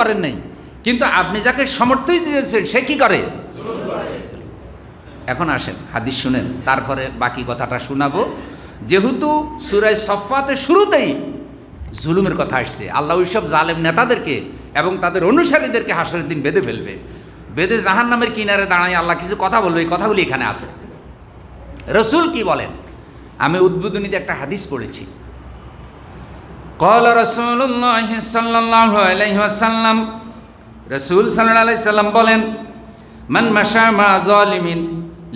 করেন নাই। কিন্তু আপনি যাকে সমর্থই দিয়েছেন, সে কি করে? এখন আসেন, হাদিস শুনেন, তারপরে বাকি কথাটা শোনাবো। যেহেতু সুরাই সফাতে শুরুতেই জুলুমের কথা আসছে, আল্লাহ ওইসব জালেম নেতাদেরকে এবং তাদের অনুসারীদেরকে হাসরের দিন বেঁধে ফেলবে। বেঁধে জাহান নামের কিনারে দাঁড়ায় আল্লাহ কিছু কথা বলবে, এই কথাগুলি এখানে আছে। রসুল কি বলেন? আমি উদ্বোধনীতে একটা হাদিস পড়েছি। কল রসুল্লাহ সাল্লাহ আলাইসাল্লাম রসুল সাল্লাহ আলাই সাল্লাম বলেন মান মাসা মা জলিমিন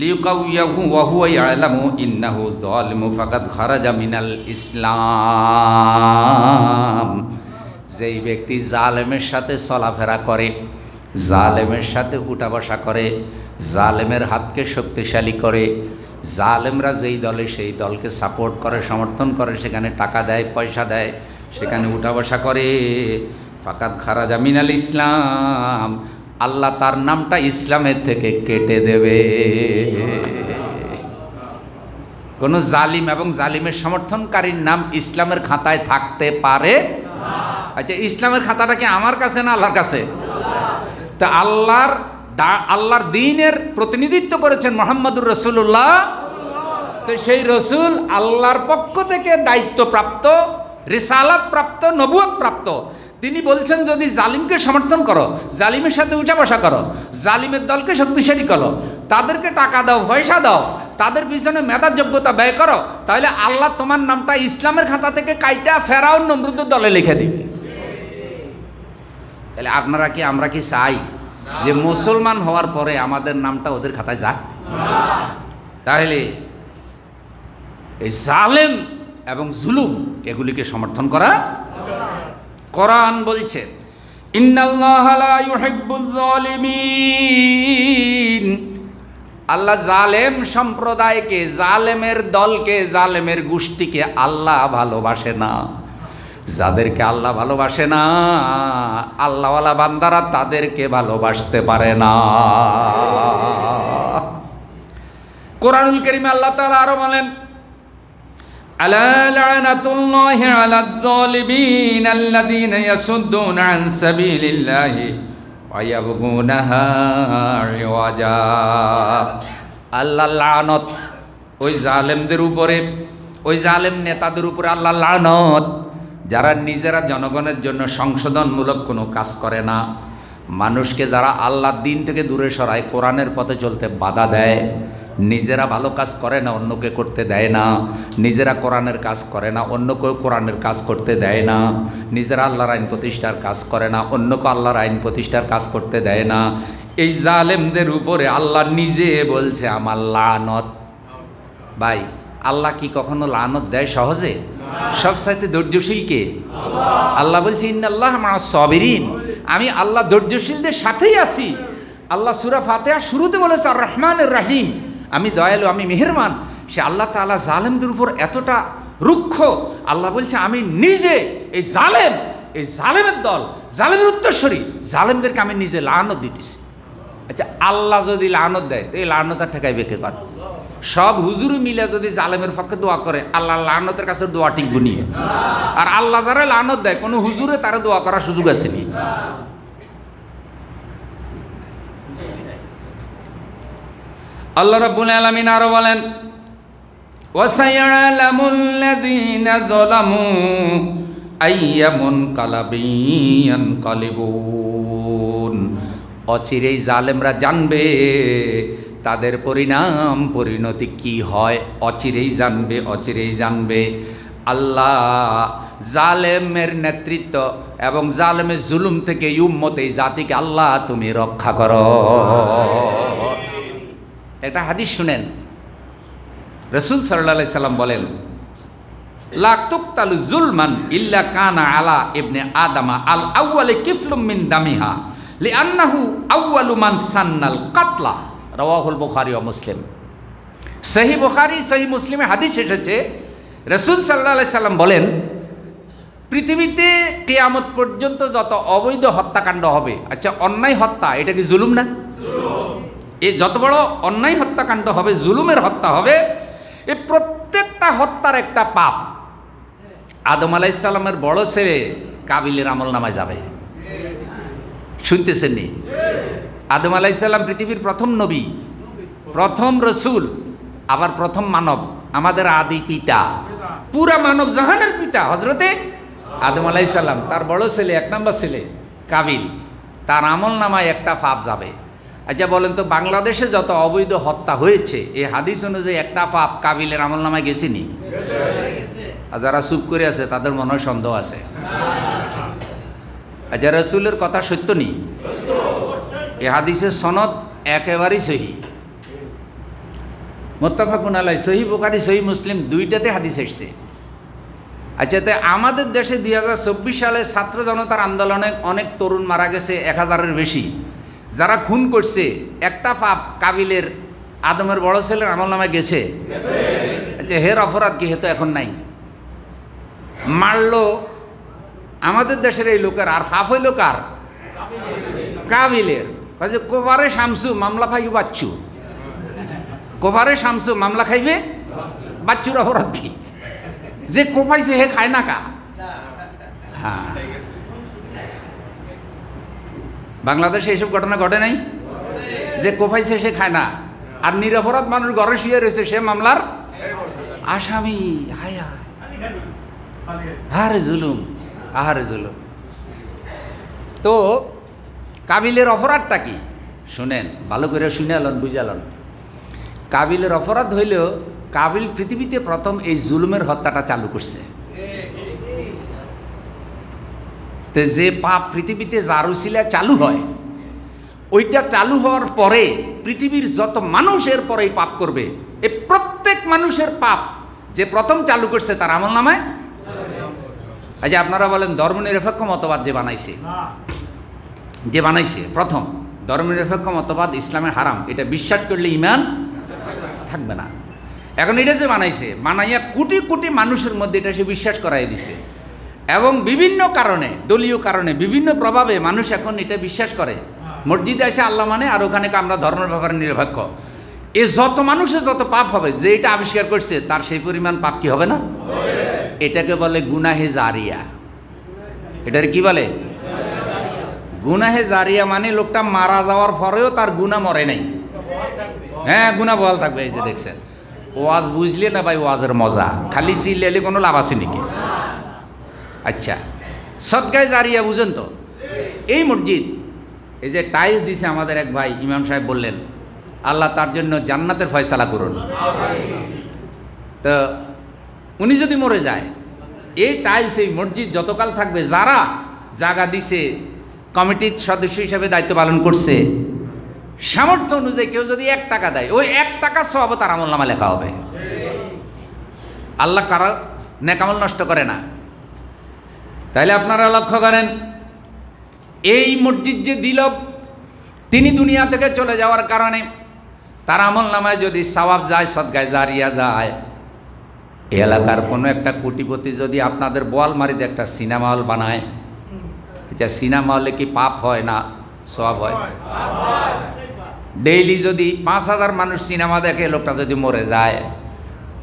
লিউকাউয়াহু ওয়াহু ইয়ালামু ইন্নাহু যালিমু ফাকাদ খারাজা মিনাল ইসলাম যেই ব্যক্তি জালেমের সাথে চলাফেরা করে, জালেমের সাথে উঠা বসা করে, জালেমের হাতকে শক্তিশালী করে, জালেমরা যেই দলে সেই দলকে সাপোর্ট করে, সমর্থন করে, সেখানে টাকা দেয়, পয়সা দেয় সেখানে উঠা বসা করে। ফাকাত খারাজা মিনাল ইসলাম। আল্লাহ তার নামটা ইসলামের থেকে কেটে দেবে। কোনো জালিম এবং জালিমের সমর্থনকারীর নাম ইসলামের খাতায় থাকতে পারে? আচ্ছা ইসলামের খাতাটা কি আমার কাছে না আল্লাহর কাছে? তা আল্লাহর আল্লাহর দিনের প্রতিনিধিত্ব করেছেন মোহাম্মদুর রসুল্লাহ তো সেই রসুল আল্লাহর পক্ষ থেকে দায়িত্বপ্রাপ্ত রিসালাত প্রাপ্ত নবুয়ত প্রাপ্ত তিনি বলছেন, যদি জালিমকে সমর্থন করো, জালিমের সাথে উঠা বসা করো, জালিমের দলকে শক্তিশালী করো, তাদেরকে টাকা দাও, পয়সা দাও, তাদের পিছনে মেধার যোগ্যতা ব্যয় করো, তাহলে আল্লাহ তোমার নামটা ইসলামের খাতা থেকে কাইটা ফেরাও নমরুদ দলে লিখে দিবে। তাহলে আপনারা কি, আমরা কি চাই যে মুসলমান হওয়ার পরে আমাদের নামটা ওদের খাতায় যাক? তাহলে এই জালেম এবং জুলুম এগুলিকে সমর্থন করা কোরআন বলছে আল্লাহ জালেম সম্প্রদায়কে, জালেমের দলকে, জালেমের গোষ্ঠীকে আল্লাহ ভালোবাসে না। যাদেরকে আল্লাহ ভালোবাসে না, আল্লাহওয়ালা বান্দারা তাদেরকে ভালোবাসতে পারে না। কোরআনুল করিমে আল্লাহ তাআলা আরও বলেন ألا لعنة الله على الظالمين الذين يصدون عن سبيل الله ويبغونها عوجا আল্লাহ লানত ওই জালেমদের উপরে ওই জালেম নেতাদের উপরে আল্লাহ লানত যারা নিজেরা জনগণের জন্য সংশোধনমূলক কোনো কাজ করে না মানুষকে যারা আল্লাহর দিন থেকে দূরে সরায় কোরআনের পথে চলতে বাধা দেয় নিজেরা ভালো কাজ করে না, অন্যকে করতে দেয় না। নিজেরা কোরআনের কাজ করে না অন্য কেউ কোরআনের কাজ করতে দেয় না। নিজেরা আল্লাহর আইন প্রতিষ্ঠার কাজ করে না অন্যকে আল্লাহর আইন প্রতিষ্ঠার কাজ করতে দেয় না। এই জালেমদের উপরে আল্লাহ নিজে বলছে, আমার লানত। ভাই, আল্লাহ কি কখনো লানত দেয় সহজে? সব সাথে ধৈর্যশীল কে? আল্লাহ বলছে, ইন্নাল্লাহ মা সবিরিন। আমি আল্লাহ ধৈর্যশীলদের সাথেই আছি। আল্লাহ সুরা ফাতেহা শুরুতে বলেছে আর রহমান রাহিম। আমি দয়ালু, আমি মেহেরমান সে আল্লাহ তাআলা জালেমদের উপর এতটা রুক্ষ, আল্লাহ বলছে, আমি নিজে এই জালেম, এই জালেমের দল, জালেমের উত্তরস্বরী জালেমদেরকে আমি নিজে লানত দিতেছি। আচ্ছা আল্লাহ যদি লানত দেয়, তো এই লানতার ঠেকাই বেঁকে কর? সব হুজুরে মিলে যদি জালেমের পক্ষে দোয়া করে, আল্লাহ লানতের কাছে দোয়া ঠিক বুনিয়ে আর আল্লাহ যারা লানত দেয়, কোনো হুজুরে তারা দোয়া করার সুযোগ আসেনি আল্লাহ রাব্বুল আলামিন আরও বলেন, ওয়াসায়ালামুল্লাযীনা যালামু আইয়ামুন কালাবিয়ান কালিবুন। অচিরেই জালেমরা জানবে তাদের পরিণাম পরিণতি কি হয়। অচিরেই জানবে অচিরেই জানবে। আল্লাহ জালেমের নেতৃত্ব এবং জালেমের জুলুম থেকে ইউম্মতে জাতিকে আল্লাহ তুমি রক্ষা করো। একটা হাদিস শুনেন। রসুল সাল্লা সাল্লাম বলেন লাতুক্তালু জুলমান ইল্লা কানা আলা ইবনে আদামা আল আউয়ালে কিফলুম মিন দামিহা লিআন্নাহু আউয়ালু মান সান্নাল কাতলা। রাওয়াহুল বুখারী ও মুসলিম। সহি বুখারী সহি মুসলিমে হাদিস এসেছে, রসুল সাল্লাহ সাল্লাম বলেন, পৃথিবীতে কেয়ামত পর্যন্ত যত অবৈধ হত্যাকাণ্ড হবে আচ্ছা অন্যায় হত্যা, এটা কি জুলুম না? এ যত বড় অন্যায় হত্যাকাণ্ড হবে, জুলুমের হত্যা হবে, এ প্রত্যেকটা হত্যার একটা পাপ। আদম আলাইসাল্লামের বড় ছেলে কাবিলের আমল নামায় যাবে। শুনতেছেন নি? আদম আলাইসাল্লাম পৃথিবীর প্রথম নবী, প্রথম রসুল, আবার প্রথম মানব, আমাদের আদি পিতা। পুরা মানব জাহানের পিতা হজরতে আদম আলাইসাল্লাম তার বড় ছেলে, এক নম্বর ছেলে, কাবিল। তার আমল নামায় একটা ফাপ যাবে। আচ্ছা বলেন তো, বাংলাদেশে যত অবৈধ হত্যা হয়েছে, এই হাদিস অনুযায়ী একটা পাপ কাবিলের আমল নামায় গেছিনি আর যারা চুপ করে আছে, তাদের মনে সন্দেহ আছে। আচ্ছা রসুলের কথা সত্য নেই এ হাদিসের সনদ একেবারেই সহি। মোত্তাফাকুন আলাই সহি বোকারি সহি মুসলিম, দুইটাতে হাদিস এসছে। আচ্ছা তো আমাদের দেশে দুই হাজার চব্বিশ সালে ছাত্র জনতার আন্দোলনে অনেক তরুণ মারা গেছে, এক হাজারের বেশি। যারা খুন করছে, একটা পাপ কাবিলের, আদমের বড় ছেলের আমল নামে গেছে। আচ্ছা হের অপরাধ কি? হেতু এখন নাই। মারলো, আমাদের দেশের এই লোকের, আর ফাফ হইল কার? কাবিলের। কাজে কোবারে শামসু, মামলা খাইবে বাচ্চু। কোবারে শামসু, মামলা খাইবে? বাচ্চুর অপরাধ কি? যে কোপাইছে, হে খায় না কা? হ্যাঁ। বাংলাদেশে এইসব ঘটনা ঘটে নাই? যে কোপাইছে সে খায় না। আর নিরপরাধ মানুষ ঘরে শুয়ে রয়েছে সে মামলার আসামি। হায় আহারে জুলুম আহারে জুলুম। তো কাবিলের অপরাধটা কি? শুনেন, ভালো করে শুনে আলন বুঝালন কাবিলের অপরাধ হইলেও কাবিল পৃথিবীতে প্রথম এই জুলুমের হত্যাটা চালু করছে। তো যে পাপ পৃথিবীতে জারুসিলা চালু হয়। ওইটা চালু হওয়ার পরে পৃথিবীর যত মানুষ এর পরেই পাপ করবে এ প্রত্যেক মানুষের পাপ যে প্রথম চালু করছে তার আমল নামায় আচ্ছা আপনারা বলেন ধর্মনিরপেক্ষ মতবাদ যে বানাইছে? যে বানাইছে, প্রথম ধর্মনিরপেক্ষ মতবাদ ইসলামের হারাম। এটা বিশ্বাস করলে ইমান থাকবে না। এখন এটা যে বানাইছে, বানাইয়া কোটি কোটি মানুষের মধ্যে এটা সে বিশ্বাস করাই দিছে। এবং বিভিন্ন কারণে দলীয় কারণে বিভিন্ন প্রভাবে মানুষ এখন এটা বিশ্বাস করে। মসজিদে এসে আল্লাহ মানে আর ওখানে আমরা ধর্মের ব্যাপারে নিরপেক্ষ। এ যত মানুষের যত পাপ হবে যে এটা আবিষ্কার করছে তার সেই পরিমাণ পাপ কি হবে না? এটাকে বলে গুনাহে জারিয়া। এটার কি বলে? গুনাহে জারিয়া মানে লোকটা মারা যাওয়ার পরেও তার গুণা মরে নাই। হ্যাঁ গুণা বল থাকবে এই যে দেখছেন। ওয়াজ বুঝলে না ভাই ওয়াজের মজা। খালি সিলেলে কোনো লাভ আছে নাকি? আচ্ছা। সৎকায় জারিয়া বুঝেন তো? এই মসজিদ, এই যে টাইলস দিছে আমাদের এক ভাই, ইমাম সাহেব বললেন, আল্লাহ তার জন্য জান্নাতের ফয়সালা করুন। তো উনি যদি মরে যায়, এই টাইলস এই মসজিদ যতকাল থাকবে, যারা জায়গা দিছে, কমিটির সদস্য হিসাবে দায়িত্ব পালন করছে, সামর্থ্য অনুযায়ী কেউ যদি এক টাকা দেয়, ওই এক টাকা সব তার আমল নামা লেখা হবে। আল্লাহ কারও নেকামল নষ্ট করে না। তাইলে আপনারা লক্ষ্য করেন এই মসজিদ যে দিল তিনি দুনিয়া থেকে চলে যাওয়ার কারণে তার আমল নামায় যদি সওয়াব যায় সদগায় জারিয়া যায়। এলাকার কোনো একটা কোটিপতি যদি আপনাদের বোয়ালমারিতে একটা সিনেমা হল বানায় এটা সিনেমা হলে কি পাপ হয় না? সব হয়। ডেইলি যদি পাঁচ হাজার মানুষ সিনেমা দেখে লোকটা যদি মরে যায়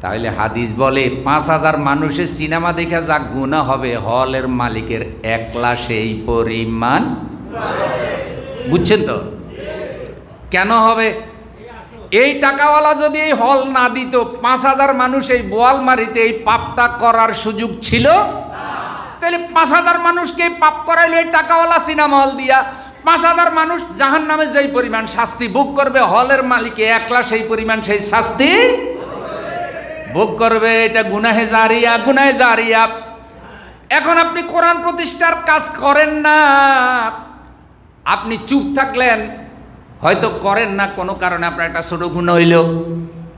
তাহলে হাদিস বলে, পাঁচ হাজার মানুষের সিনেমা দেখে যা গুণা হবে, হলের মালিকের একলা সেই পরিমাণ বুঝছেন তো? কেন হবে? এই টাকাওয়ালা যদি এই হল না দিত, পাঁচ হাজার মানুষ এই বোয়ালমারিতে এই পাপটা করার সুযোগ ছিল? তাহলে পাঁচ হাজার মানুষকে পাপ করাইলে এই টাকাওয়ালা সিনেমা হল দিয়া, পাঁচ হাজার মানুষ জাহান নামে যেই পরিমাণ শাস্তি ভোগ করবে, হলের মালিকে একলা সেই পরিমাণ সেই শাস্তি ভোগ করবে, এটা গুনাহে জারিয়া গুনাহে জারিয়া। এখন আপনি কোরআন প্রতিষ্ঠার কাজ করেন না। আপনি চুপ থাকলেন, হয়তো করেন না, কোনো কারণে আপনার একটা ছোটো গুণ হইল।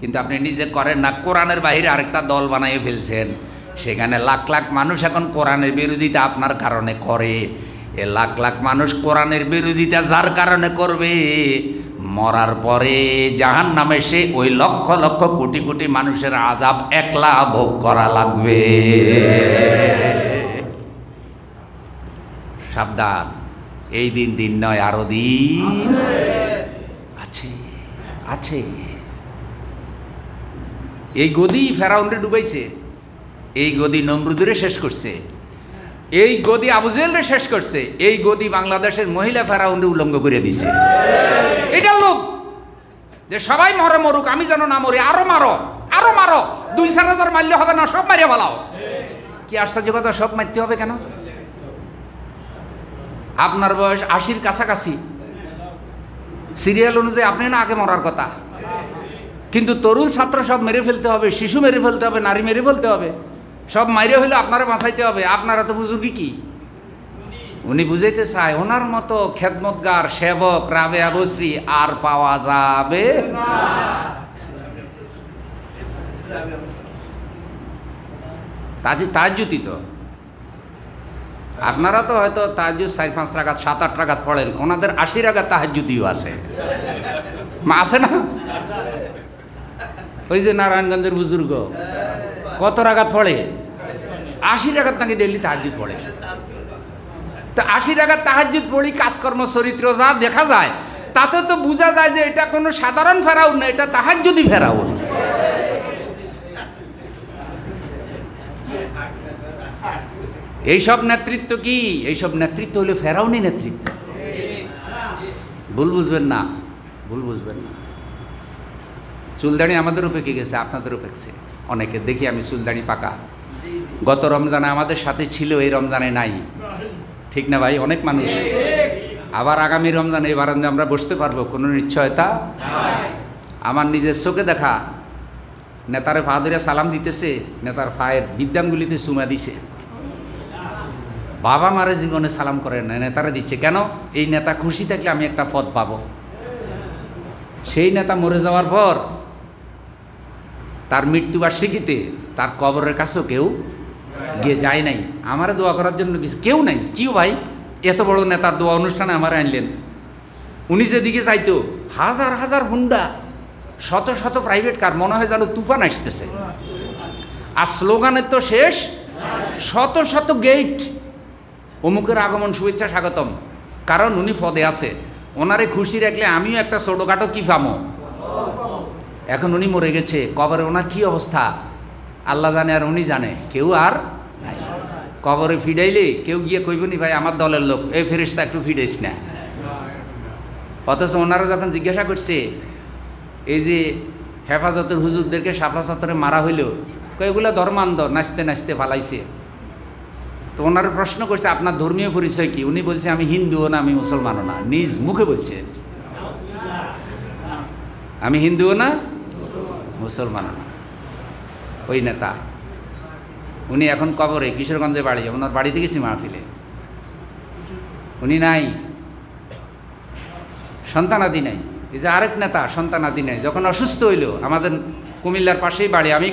কিন্তু আপনি নিজে করেন না, কোরআনের বাইরে আরেকটা দল বানিয়ে ফেলছেন। সেখানে লাখ লাখ মানুষ এখন কোরআনের বিরোধিতা আপনার কারণে করে। এ লাখ লাখ মানুষ কোরআনের বিরোধিতা যার কারণে করবে মরার পরে জাহান নামে সে ওই লক্ষ লক্ষ কোটি কোটি মানুষের আজাব একলা ভোগ করা লাগবে। সাবধান, এই দিন দিন নয়, আরও দিন। আছে আছে। এই গদি ফেরাউন্ডে ডুবাইছে, এই গদি নমরুদরে শেষ করছে। এই গদি আবু জেলরে শেষ করছে, এই গদি বাংলাদেশের মহিলা ফেরাউন্ডে উলঙ্গ করে দিছে। এটা লোক, যে সবাই মরে মরুক, আমি যেন না মরি, আরও মারো আরও মারো, দুই চার হাজার মারলে হবে না, সব মারিয়ে ফেলাও। কি আশ্চর্য কথা, সব মারতে হবে কেন? আপনার বয়স আশির কাছাকাছি। সিরিয়াল অনুযায়ী আপনি না আগে মরার কথা। কিন্তু তরুণ ছাত্র সব মেরে ফেলতে হবে, শিশু মেরে ফেলতে হবে, নারী মেরে ফেলতে হবে। সব মাইরে হইলে আপনারা বাঁচাইতে হবে। আপনারা তো বুজুর্গি কি? উনি বুঝাইতে চায়, ওনার মতো খেদমতগার সেবক রাবে আবশ্রী আর পাওয়া যাবে তাজি তাজ্জুতি তো। আপনারা তো হয়তো তাহাজুদ চার, পাঁচ রাগাত, সাত, আট রাগাত পড়েন। ওনাদের আশি রাগাত তাহাজুদিও আছে। মা আছে না? ওই যে নারায়ণগঞ্জের বুজুর্গ। কত রাগাত পড়ে? আশি রাগাত নাকি ডেলি তাহাজুদ পড়ে। তো আশি রাগাত তাহাজুদ পড়ি, কাজকর্ম, চরিত্র যা দেখা যায়, তাতে তো বোঝা যায় যে এটা কোনো সাধারণ ফেরাউন না, এটা তাহাজুদি ফেরাউন। এইসব নেতৃত্ব কি? এইসব নেতৃত্ব হলো ফেরাউনি নেতৃত্ব। ভুল বুঝবেন না, ভুল বুঝবেন না। চুলদাড়ি আমাদের পেকে গেছে, আপনাদের পেকছে অনেকে, দেখি আমি চুলদাড়ি পাকা। গত রমজানে আমাদের সাথে ছিল, এই রমজানে নাই। ঠিক না ভাই? অনেক মানুষ। আবার আগামী রমজানে এই বারান্দে আমরা বসতে পারব, কোনো নিশ্চয়তা? আমার নিজের চোখে দেখা, নেতারে ফা ধরে সালাম দিতেছে, নেতার ফায়ের বিদ্যাঙ্গুলিতে চুমা দিছে। বাবা মারা জীবনে সালাম করে না, নেতারা দিচ্ছে। কেন? এই নেতা খুশি থাকলে আমি একটা পদ পাবো। সেই নেতা মরে যাওয়ার পর তার মৃত্যুবার্ষিকীতে তার কবরের কাছেও কেউ গিয়ে যায় নাই। আমার দোয়া করার জন্য কিছু কেউ নাই। কিউ ভাই? এত বড় নেতার দোয়া অনুষ্ঠানে আমার আনলেন। উনি যেদিকে যাইতো, হাজার হাজার হুন্ডা, শত শত প্রাইভেট কার মনে হয় যেন তুফান আসতেছে। আর স্লোগানের তো শেষ, শত শত গেট অমুকের আগমন, শুভেচ্ছা, স্বাগতম। কারণ উনি পদে আছে। ওনারে খুশি রাখলে আমিও একটা ছোটোখাটো কি পামো? এখন উনি মরে গেছে, কবরে ওনার কি অবস্থা? আল্লাহ জানে আর উনি জানে, কেউ আর নাই। কবরে ফিডাইলে কেউ গিয়ে কইবনি ভাই, আমার দলের লোক, এই ফেরিস্তা একটু ফিডাইস না। অথচ ওনারা যখন জিজ্ঞাসা করছে, এই যে হেফাজতের হুজুরদেরকে সাফা সতরে মারা হইল কয়েকগুলো ধর্মান্ধ, নাচতে নাচতে ফালাইছে? তো ওনারা প্রশ্ন করছে, আপনার ধর্মীয় পরিচয় কি? উনি বলছে, আমি হিন্দুও না, আমি মুসলমানও না। নিজ মুখে বলছে, আমি হিন্দুও না মুসলমানও না ওই নেতা। উনি এখন কবরে, কিশোরগঞ্জে বাড়ি ওনার বাড়িতে গেছি মাহফিলে। উনি নাই। সন্তানাদি নাই। এই যে আরেক নেতা, সন্তানাদি নাই। যখন অসুস্থ হইল, আমাদের কুমিল্লার পাশেই বাড়ি। আমি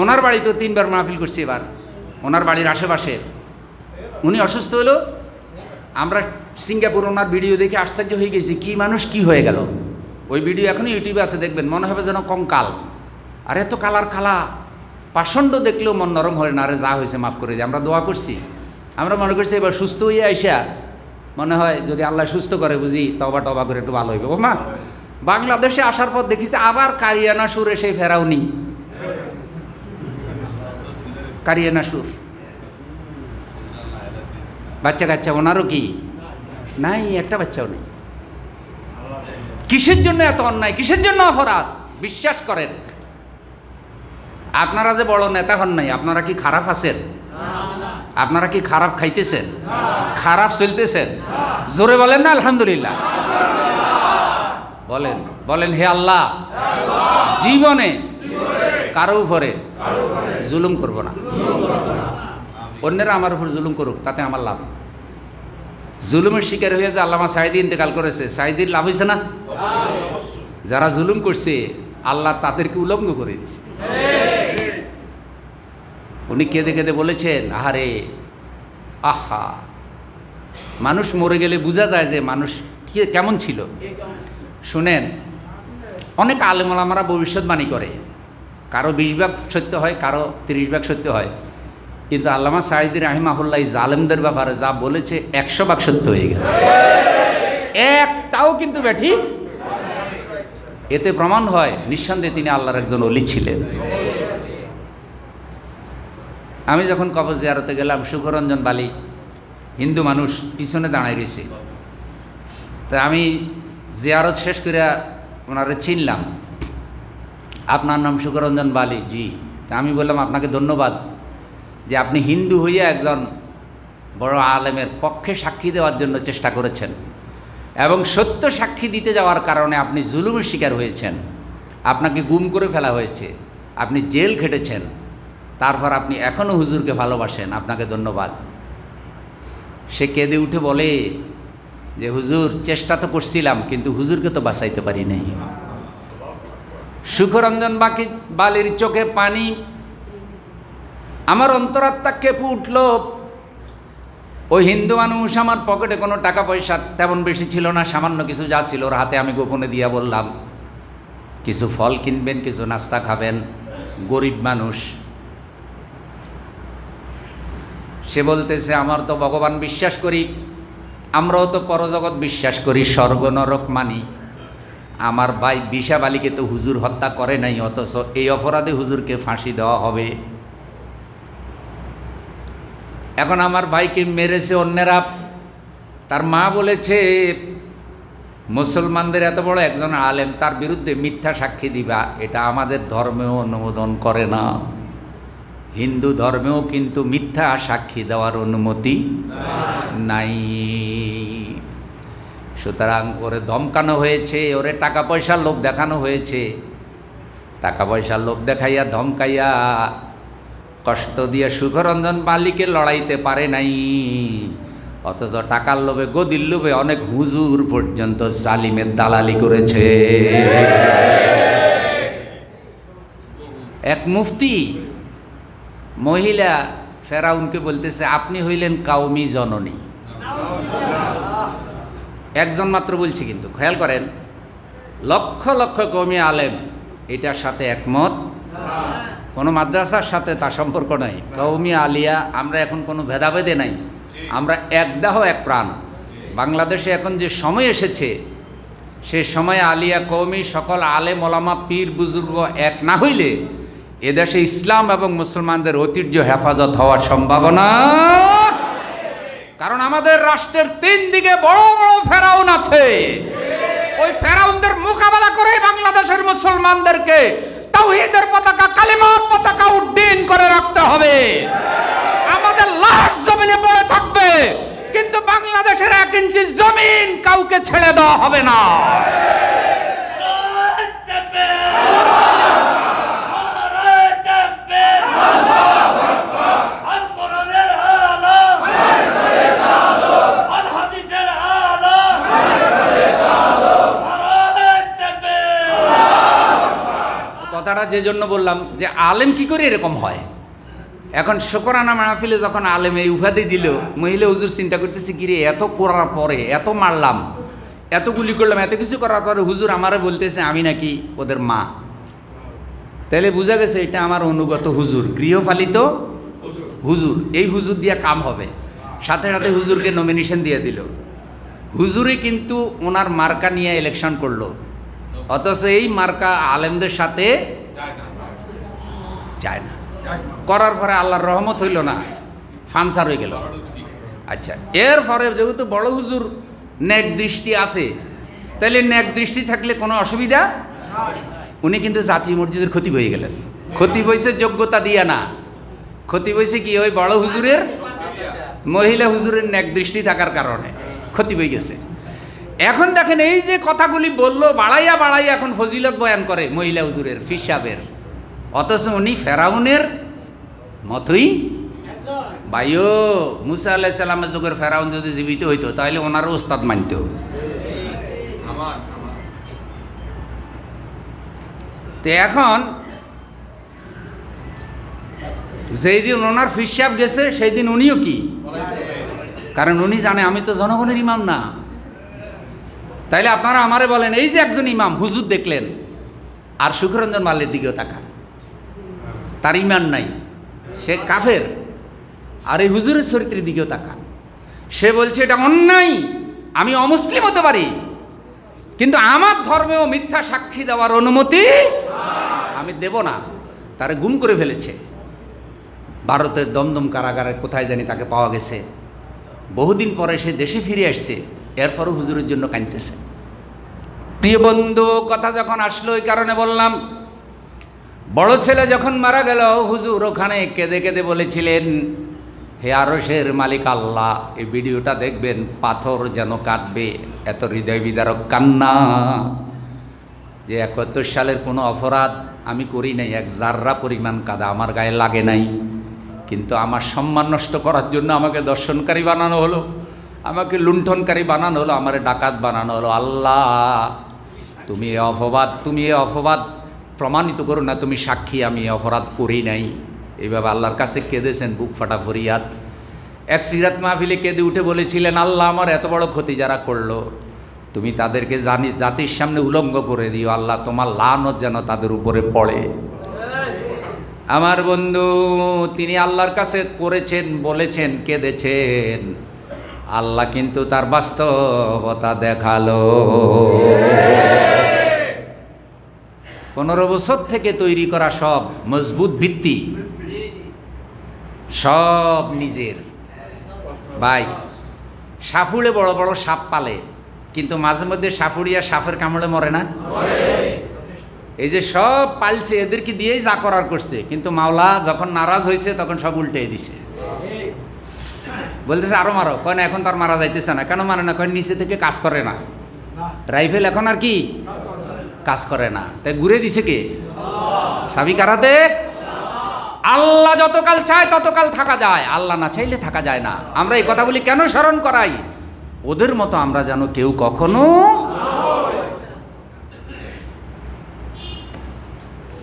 ওনার বাড়িতেও তিনবার মাহফিল করছি এবার। ওনার বাড়ির আশেপাশে। উনি অসুস্থ হলো আমরা সিঙ্গাপুর ওনার ভিডিও দেখে আশ্চর্য হয়ে গেছি, কি মানুষ, কি হয়ে গেল? ওই ভিডিও এখনই ইউটিউবে আছে, দেখবেন। মনে হবে যেন কঙ্কাল। আর এত কালার খালা। পাষণ্ড দেখলেও মন নরম হয় না, আরে যা হয়েছে, মাফ করে দিয়ে আমরা দোয়া করছি। আমরা মনে করছি এবার সুস্থ হয়ে আইসা, মনে হয় যদি আল্লাহ সুস্থ করে বুঝি তবা টবা করে একটু ভালো হইবে। ও মা, বাংলাদেশে আসার পর দেখিছে আবার কারিয়ানা সুরে সেই ফেরাউনি। কারিয়ানা সুর। বাচ্চা কাচ্চা, ওনারও কি? নাই, একটা বাচ্চাও নেই। কিসের জন্য এত অন্যায়? কিসের জন্য অপরাধ? বিশ্বাস করেন। আপনারা যে বড় নেতা হন নাই, আপনারা কি খারাপ আছেন? আপনারা কি খারাপ খাইতেছেন? খারাপ চলতেছেন? জোরে বলেন না, আলহামদুলিল্লাহ। বলেন বলেন, হে আল্লাহ, জীবনে কারও উপরে জুলুম করব না। অন্যেরা আমার উপর জুলুম করুক, তাতে আমার লাভ জুলুমের শিকার হয়ে যে আল্লামা সাইদি ইন্তেকাল করেছে সাইদির লাভ হয়েছে না? যারা জুলুম করছে, আল্লাহ তাদেরকে উলঙ্গ করে দিছে উনি কেঁদে কেঁদে বলেছেন, আহারে, আহা, মানুষ মরে গেলে বোঝা যায় যে মানুষ কি কেমন ছিল। শুনেন, অনেক আলেমালামারা ভবিষ্যৎবাণী করে। কারও বিশ ভাগ সত্য হয়, কারও তিরিশ ভাগ সত্য হয়। কিন্তু আল্লামা সাইদি রাহিমাহুল্লাহ জালেমদের ব্যাপারে যা বলেছে একশো ভাগ সত্য হয়ে গেছে। একটাও কিন্তু ব্যাঠি এতে প্রমাণ হয়, নিঃসন্দেহে তিনি আল্লাহর একজন অলি ছিলেন। আমি যখন কবর জিয়ারতে গেলাম, সুখরঞ্জন বালি, হিন্দু মানুষ, পিছনে দাঁড়ায় রয়েছে। তো আমি জিয়ারত শেষ করে ওনারে চিনলাম। আপনার নাম সুখরঞ্জন বালি? জি। আমি বললাম, আপনাকে ধন্যবাদ। যে আপনি হিন্দু হইয়া একজন বড় আলেমের পক্ষে সাক্ষী দেওয়ার জন্য চেষ্টা করেছেন এবং সত্য সাক্ষী দিতে যাওয়ার কারণে আপনি জুলুমের শিকার হয়েছেন, আপনাকে গুম করে ফেলা হয়েছে, আপনি জেল খেটেছেন, তারপর আপনি এখনও হুজুরকে ভালোবাসেন, আপনাকে ধন্যবাদ। সে কেঁদে উঠে বলে যে, হুজুর, চেষ্টা তো করছিলাম, কিন্তু হুজুরকে তো বাঁচাইতে পারি নাই। সুখরঞ্জন বাকি বালির চোখে পানি আমার অন্তরাত্মা কেঁপে উঠল? ওই হিন্দু মানুষ আমার পকেটে কোনো টাকা পয়সা তেমন বেশি ছিল না, সামান্য কিছু যা ছিল ওর হাতে আমি গোপনে দিয়া বললাম, কিছু ফল কিনবেন, কিছু নাস্তা খাবেন, গরিব মানুষ। সে বলতেছে, আমার তো ভগবান বিশ্বাস করি, আমরাও তো পরজগৎ বিশ্বাস করি, স্বর্গ নরক মানি। আমার ভাই বিশাব আলীকে তো হুজুর হত্যা করে নাই, অথচ এই অপরাধে হুজুরকে ফাঁসি দেওয়া হবে। এখন আমার ভাইকে মেরেছে অন্যেরা তার মা বলেছে, মুসলমানদের এত বড় একজন আলেম, তার বিরুদ্ধে মিথ্যা সাক্ষী দিবা, এটা আমাদের ধর্মেও অনুমোদন করে না। হিন্দু ধর্মেও কিন্তু মিথ্যা সাক্ষী দেওয়ার অনুমতি নাই। সুতরাং ওরে ধমকানো হয়েছে, ওরে টাকা পয়সার লোক দেখানো হয়েছে। টাকা পয়সার লোক দেখাইয়া, ধমকাইয়া কষ্ট দিয়ে সুখরঞ্জন বালিকে লড়াইতে পারে নাই। অথচ টাকার লোভে, গদির লোভে অনেক হুজুর পর্যন্ত জালিমের দালালি করেছে। এক মুফতি মহিলা ফেরাউনকে বলতেছে, আপনি হইলেন কাউমি জননী। একজন মাত্র বলছি কিন্তু, খেয়াল করেন, লক্ষ লক্ষ কৌমি আলেম এটার সাথে একমত। কোনো মাদ্রাসার সাথে তার সম্পর্ক নাই। কৌমি আলিয়া, আমরা এখন কোনো ভেদাভেদে নাই। আমরা একদাহ এক প্রাণ। বাংলাদেশে এখন যে সময় এসেছে, সে সময়ে আলিয়া কৌমি সকল আলেম, ওলামা, পীর, বুজুর্গ এক না হইলে এদেশে ইসলাম এবং মুসলমানদের ঐতিহ্য হেফাজত হওয়ার সম্ভাবনা কারণ আমাদের রাষ্ট্রের তিন দিকে বড় বড় ফেরাউন আছে। ওই ফেরাউনদের মোকাবেলা করে বাংলাদেশের মুসলমানদেরকে তাওহীদের পতাকা, কালিমার পতাকা উড্ডীন করে রাখতে হবে। আমাদের লাশ জমিনে পড়ে থাকবে, কিন্তু বাংলাদেশের এক ইঞ্চি জমিন কাউকে ছেড়ে দেওয়া হবে না। কথাটা যে জন্য বললাম যে আলেম কি করে এরকম হয়? এখন শোকরানা মাহফিলে যখন আলেম এই উপাধি দিল, মহিলা হুজুর চিন্তা করতেছে, কিরে, এত করার পরে, এত মারলাম, এত গুলি করলাম, এত কিছু করার পরে হুজুর আমারে বলতেছে, আমি নাকি ওদের মা। তাহলে বোঝা গেছে এটা আমার অনুগত হুজুর, গৃহপালিত হুজুর। এই হুজুর দিয়া কাম হবে। সাথে সাথে হুজুরকে নমিনেশন দিয়ে দিল। হুজুরে কিন্তু ওনার মার্কা নিয়ে ইলেকশন করল। অথচ এই মার্কা আলেমদের সাথে যায় না। করার পরে আল্লাহর রহমত হইল না, ফানসার হয়ে গেল। আচ্ছা এর পরে যেহেতু বড় হুজুর ন্যাক দৃষ্টি আছে, তাহলে ন্যাক দৃষ্টি থাকলে কোনো অসুবিধা উনি কিন্তু জাতীয় মসজিদের ক্ষতি হয়ে গেলেন। ক্ষতি বইছে যোগ্যতা দিয়া না। ক্ষতি বইছে কি, ওই বড় হুজুরের মহিলা হুজুরের ন্যাক দৃষ্টি থাকার কারণে ক্ষতি হয়ে গেছে। এখন দেখেন এই যে কথাগুলি বলল, বাড়াইয়া বাড়াইয়া এখন ফজিলত বয়ান করে মহিলা হুজুরের ফিসাবের অথচ উনি ফেরাউনের মতোই। ভাইও, মুসা আল্লাহ সাল্লামের যুগের ফেরাউন যদি জীবিত হইতো, তাহলে ওনারও ওস্তাদ মানত তো এখন যেই দিন ওনার ফিসাব গেছে সেই দিন উনিও কি? কারণ উনি জানে, আমি তো জনগণের ইমাম না। তাইলে আপনারা আমারে বলেন, এই যে একজন ইমাম, হুজুর দেখলেন, আর সুখরঞ্জন মাল্যের দিকেও তাকান। তার ইমান নাই। সে কাফের, আর এই হুজুরের চরিত্রের দিকেও তাকান। সে বলছে, এটা অন্যায়, আমি অমুসলিম হতে পারি। কিন্তু আমার ধর্মেও মিথ্যা সাক্ষী দেওয়ার অনুমতি আমি দেব না। তারে গুম করে ফেলেছে। ভারতের দমদম কারাগারে কোথায় জানি তাকে পাওয়া গেছে। বহুদিন পরে সে দেশে ফিরে আসছে। এরপরও হুজুরের জন্য কাঁদতেছে। প্রিয় বন্ধু, কথা যখন আসলো ওই কারণে বললাম, বড় ছেলে যখন মারা গেল, হুজুর ওখানে কেঁদে কেঁদে বলেছিলেন, হে আরশের মালিক আল্লাহ, এই ভিডিওটা দেখবেন, পাথর যেন কাঁদবে এত হৃদয় বিদারক কান্না। যে একাত্তর সালের কোনো অপরাধ আমি করি নাই, এক জাররা পরিমাণ কাদা আমার গায়ে লাগে নাই। কিন্তু আমার সম্মান নষ্ট করার জন্য আমাকে দর্শনকারী বানানো হলো। আমাকে লুণ্ঠনকারী বানানো হলো, আমার ডাকাত বানানো হলো। আল্লাহ, তুমি এ অপবাদ, তুমি এ অপবাদ প্রমাণিত করো না, তুমি সাক্ষী, আমি অপরাধ করি নাই। এইভাবে আল্লাহর কাছে কেঁদেছেন বুক ফাটা ফরিয়াদ। এক সিরাত মাহফিলে কেঁদে উঠে বলেছিলেন, আল্লাহ, আমার এত বড় ক্ষতি যারা করল, তুমি তাদেরকে জানি, জাতির সামনে উলঙ্গ করে দিও। আল্লাহ, তোমার লানত যেন তাদের উপরে পড়ে। আমার বন্ধু, তিনি আল্লাহর কাছে করেছেন, বলেছেন, কেঁদেছেন। আল্লাহ কিন্তু তার বাস্তবতা দেখাল। পনেরো বছর থেকে তৈরি করা সব মজবুত ভিত্তি, সব নিজের। ভাই, সাফুলে বড় বড় সাপ পালে, কিন্তু মাঝে মধ্যে সাফুড়িয়া সাপের কামড়ে মরে না? এই যে সব পালছে, এদেরকে দিয়েই যা করার করছে, কিন্তু মাওলা যখন নারাজ হয়েছে, তখন সব উল্টে দিছে। বলতেছে আরও মারো। কয় না এখন তো আর মারা যাইতেছে না। কেন মারে না? কয় নিচে থেকে কাজ করে না। রাইফেল এখন আর কি? কাজ করে না। তাই ঘুরে দিছে কে? সাবি কারাতে আল্লাহ যতকাল চায় ততকাল থাকা যায়। আল্লাহ না চাইলে থাকা যায় না। আমরা এই কথাগুলি কেন স্মরণ করাই? ওদের মতো আমরা যেন কেউ কখনো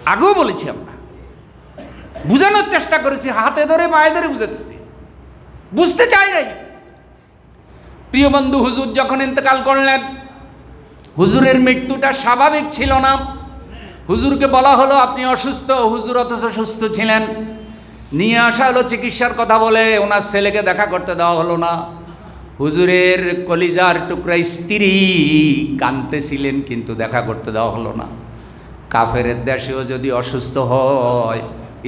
আগেও বলেছি আমরা। বুঝানোর চেষ্টা করেছি হাতে ধরে পায়ে ধরে বুঝাতেছি। বুঝতে চাই নাই। প্রিয় বন্ধু, হুজুর যখন ইন্তেকাল করলেন, হুজুরের মৃত্যুটা স্বাভাবিক ছিল না। হুজুরকে বলা হলো, আপনি অসুস্থ, হুজুর অথচ সুস্থ ছিলেন। নিয়ে আসা হলো চিকিৎসার কথা বলে, ওনার ছেলেকে দেখা করতে দেওয়া হলো না। হুজুরের কলিজার টুকরা স্ত্রী কানতেছিলেন কিন্তু দেখা করতে দেওয়া হলো না। কাফের দেশেও যদি অসুস্থ হয়,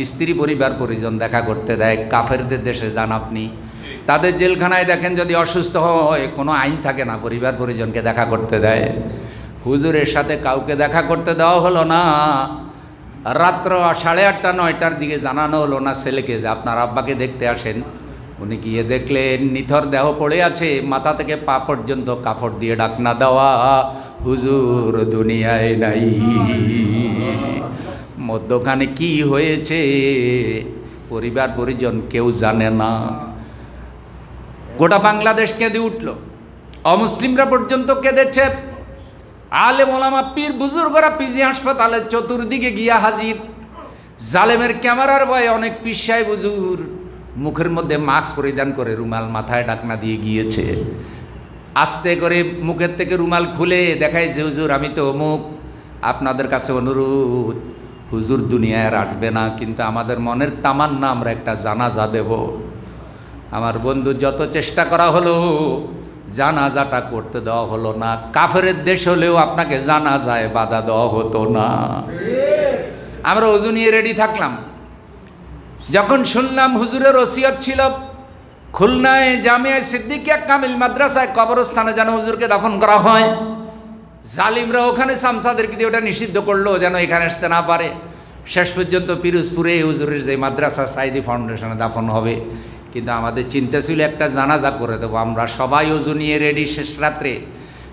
স্ত্রী পরিবার পরিজন দেখা করতে দেয়, কাফেরদের দেশে যান আপনি। তাদের জেলখানায় দেখেন যদি অসুস্থ হয়, কোনো আইন থাকে না, পরিবার পরিজনকে দেখা করতে দেয়। হুজুরের সাথে কাউকে দেখা করতে দেওয়া হলো না। রাত্র সাড়ে আটটা, নয়টার দিকে জানানো হলো না ছেলেকে যে আপনার আব্বাকে দেখতে আসেন। উনি গিয়ে দেখলেন, নিথর দেহ পড়ে আছে, মাথা থেকে পা পর্যন্ত কাপড় দিয়ে ডাকনা দেওয়া। হুজুর, দুনিয়ায় নাই। মধ্যখানে কি হয়েছে? পরিবার পরিজন কেউ জানে না। গোটা বাংলাদেশ কেঁদে উঠল। অমুসলিমরা পর্যন্ত কেঁদেছে। আলে মোলামা পীর বুজুর্গরা পিজি হাসপাতালের চতুর্দিকে গিয়া হাজির। জালেমের ক্যামেরার ভয়ে অনেক পিসাই বুজুর মুখের মধ্যে মাস্ক পরিধান করে রুমাল মাথায় ডাকনা দিয়ে গিয়েছে। আস্তে করে মুখের থেকে রুমাল খুলে দেখায় যে, হুজুর, আমি তো অমুক। আপনাদের কাছে অনুরোধ, হুজুর দুনিয়ায় আর আসবে না, কিন্তু আমাদের মনের তামান্না আমরা একটা জানাজা দেব। আমার বন্ধু যত চেষ্টা করা হলো, জানাজাটা করতে দেওয়া হলো না। কাফেরের দেশ হলেও আপনাকে জানাজায় বাধা দেওয়া হতো না। আমরা ওজু নিয়ে রেডি থাকলাম। যখন শুনলাম হুজুরের ওসিয়ত ছিল, খুলনায় জামিয়া সিদ্দিকিয়া কামিল মাদ্রাসায় কবরস্থানে যেন হুজুরকে দাফন করা হয়, জালিমরা ওখানে সামসাদেরকে দিয়ে ওটা নিষিদ্ধ করল, যেন এখানে আসতে না পারে। শেষ পর্যন্ত পিরোজপুরে হুজুরের যে মাদ্রাসা, সাইদি ফাউন্ডেশনে দাফন হবে। কিন্তু আমাদের চিন্তা ছিল একটা জানাজা করে দেবো। আমরা সবাই ওজু নিয়ে রেডি শেষ রাত্রে।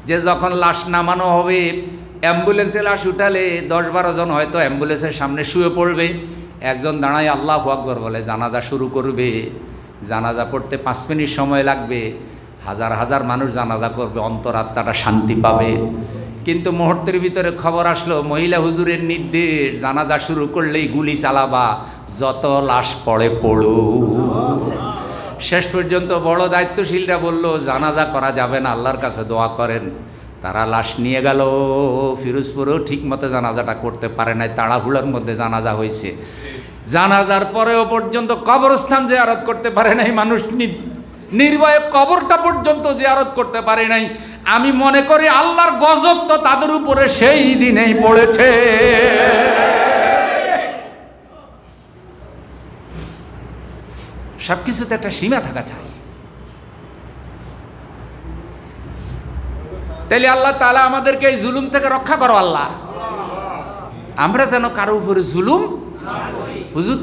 যে যখন লাশ নামানো হবে অ্যাম্বুলেন্সে লাশ উঠালে দশ বারো জন হয়তো অ্যাম্বুলেন্সের সামনে শুয়ে পড়বে। একজন দাঁড়ায় আল্লাহ আকবর বলে, জানাজা শুরু করবে। জানাজা পড়তে পাঁচ মিনিট সময় লাগবে। হাজার হাজার মানুষ জানাজা করবে অন্তরাত্মাটা শান্তি পাবে। কিন্তু মুহূর্তের ভিতরে খবর আসলো, মহিলা হুজুরের নির্দেশ, জানাজা শুরু করলেই গুলি চালাবা, যত লাশ পড়ে পড়ু শেষ পর্যন্ত বড় দায়িত্বশীলরা বলল, জানাজা করা যাবে না, আল্লাহর কাছে দোয়া করেন। তারা লাশ নিয়ে গেল, ফিরোজপুরেও ঠিক মতো জানাজাটা করতে পারে নাই, তাড়াহুড়ার মধ্যে জানাজা হয়েছে। জানাজার পরেও পর্যন্ত কবরস্থান যে আরত করতে পারে নাই মানুষ নির্ভয়ে কবরটা পর্যন্ত জিয়ারত করতে পারে নাই। আমি মনে করি আল্লাহর গজব তো তাদের উপরে সেই দিনেই পড়েছে। সব কিছুতে একটা সীমা থাকা চাই। তাইলে আল্লাহ তালা আমাদেরকে এই জুলুম থেকে রক্ষা করো আল্লাহ। আমরা যেন কারও উপরে জুলুম হুজুর